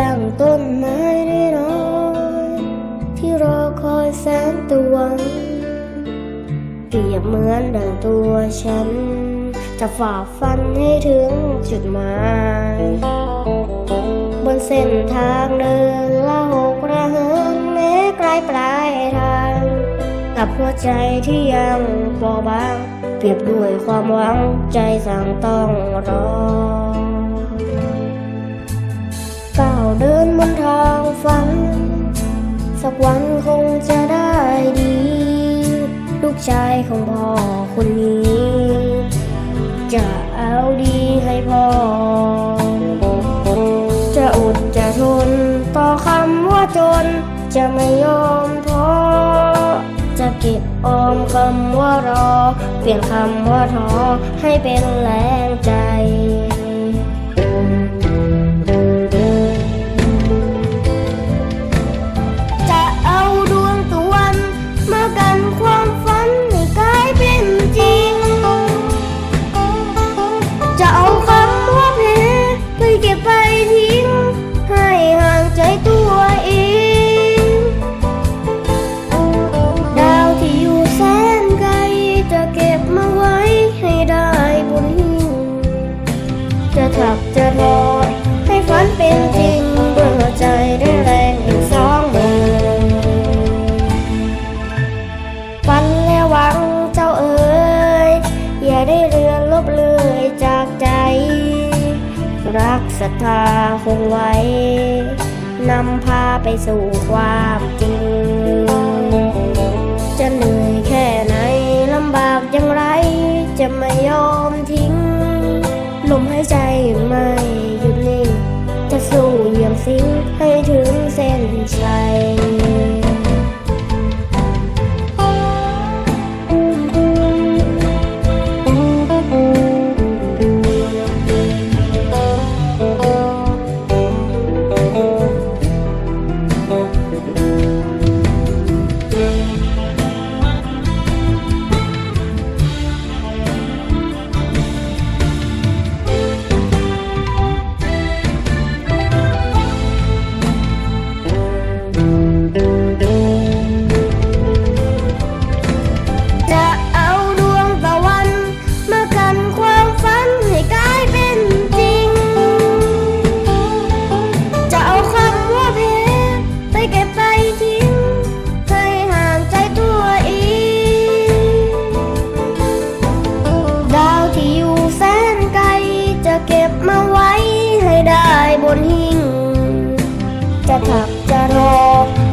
ดังต้นไม้ได้อยที่รอคอยแสงตะวันเปรียบเหมือนเดินตัวฉัน จะฝ่าฟันให้ถึงจุดหมายบนเส้นทางเดินละหกระเหินแม้ไกลปลายทาง กับหัวใจที่ยังปอบาง เปรียบด้วยความหวังใจสั่งต้องรอ ก้าวเดินบนทางฝัน สักวันคงจะได้ดี ลูกชายของพ่อคนนี้ จะเอาดีให้พ่อ จะอดจะทนต่อคำว่าจน จะไม่ยอมท้อ จะเก็บออมคำว่ารอ เปลี่ยนคำว่าท้อให้เป็นแรงใจ รักศรัทธาคงไว้ นำพาไปสู่ความจริง จะเหนื่อยแค่ไหนลำบากอย่างไร จะไม่ยอมทิ้ง ลมหายใจไม่หยุดนิ่ง จะสู้เยี่ยงสิงให้ถึงเส้นชัย จะถักจะรอ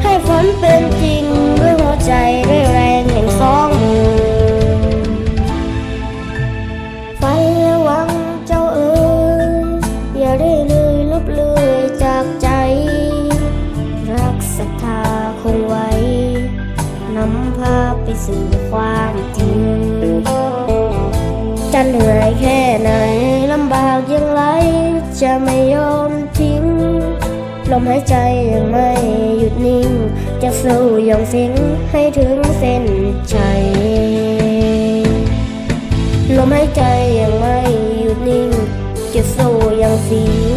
ให้ฝนเป็นจริงด้วยหัวใจด้วยแรงแห่งสองมือฝันและหวังเจ้าเอ๋ยอย่าได้เลยลบเลยจากใจ รักศรัทธาคงไว้ นำพาไปสู่ความจริงจะเหนื่อยแค่ไหนลำบากย่างไรจะไม่ยอม ลมหายใจยังไม่หยุดนิ่ง จะสู้อย่างสิงให้ถึงเส้นชัยลมหายใจยังไม่หยุดนิ่ง จะสู้อย่างสิง